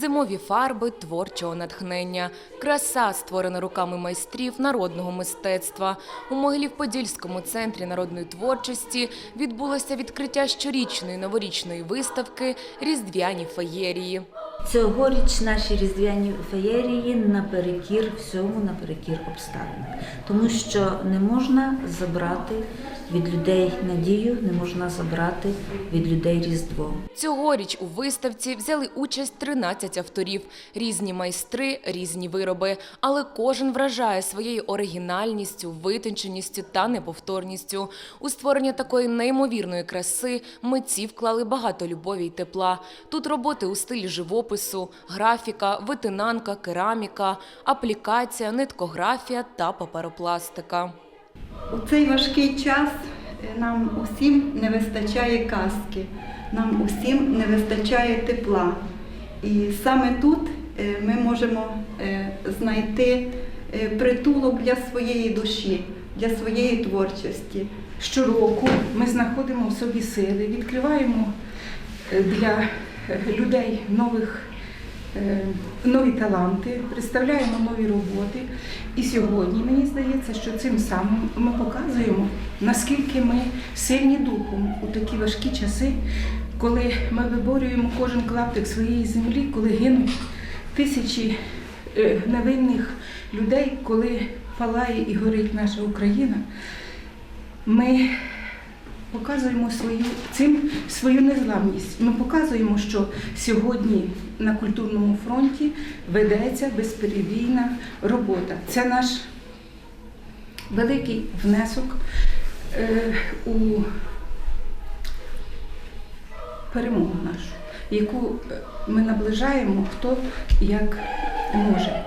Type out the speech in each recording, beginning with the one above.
зимові фарби творчого натхнення, краса, створена руками майстрів народного мистецтва. У Могилів-Подільському центрі народної творчості відбулося відкриття щорічної новорічної виставки Різдвяні феєрії. Цьогоріч наші різдвяні феєрії наперекір всьому, наперекір обставинам. Тому що не можна забрати від людей надію, не можна забрати від людей Різдво. Цьогоріч у виставці взяли участь 13 авторів, різні майстри, різні вироби, але кожен вражає своєю оригінальністю, витонченістю та неповторністю. У створення такої неймовірної краси митці вклали багато любові й тепла. Тут роботи у стилі живопису, графіка, витинанка, кераміка, аплікація, ниткографія та паперопластика. У цей важкий час е, нам усім не вистачає казки, нам усім не вистачає тепла. І саме тут е, ми можемо е, знайти притулок для своєї душі, для своєї творчості. Щороку ми знаходимо в собі сили, відкриваємо для людей нових, нові таланти, представляємо нові роботи. І сьогодні мені здається, що цим самим ми показуємо, наскільки ми сильні духом у такі важкі часи, коли ми виборюємо кожен клаптик своєї землі, коли гинуть тисячі е, невинних людей, коли палає і горить наша Україна. Ми показуємо свою цим свою незламність. Ми показуємо, що сьогодні на культурному фронті ведеться безперебійна робота. Це наш великий внесок е, у перемогу нашу, яку ми наближаємо хто як може.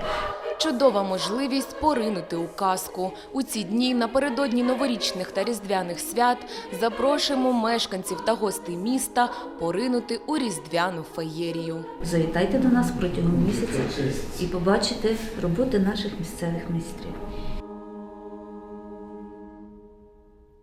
Чудова можливість поринути у казку. У ці дні напередодні новорічних та різдвяних свят запрошуємо мешканців та гостей міста поринути у різдвяну феєрію. Завітайте до нас протягом місяця і побачите роботи наших місцевих майстрів.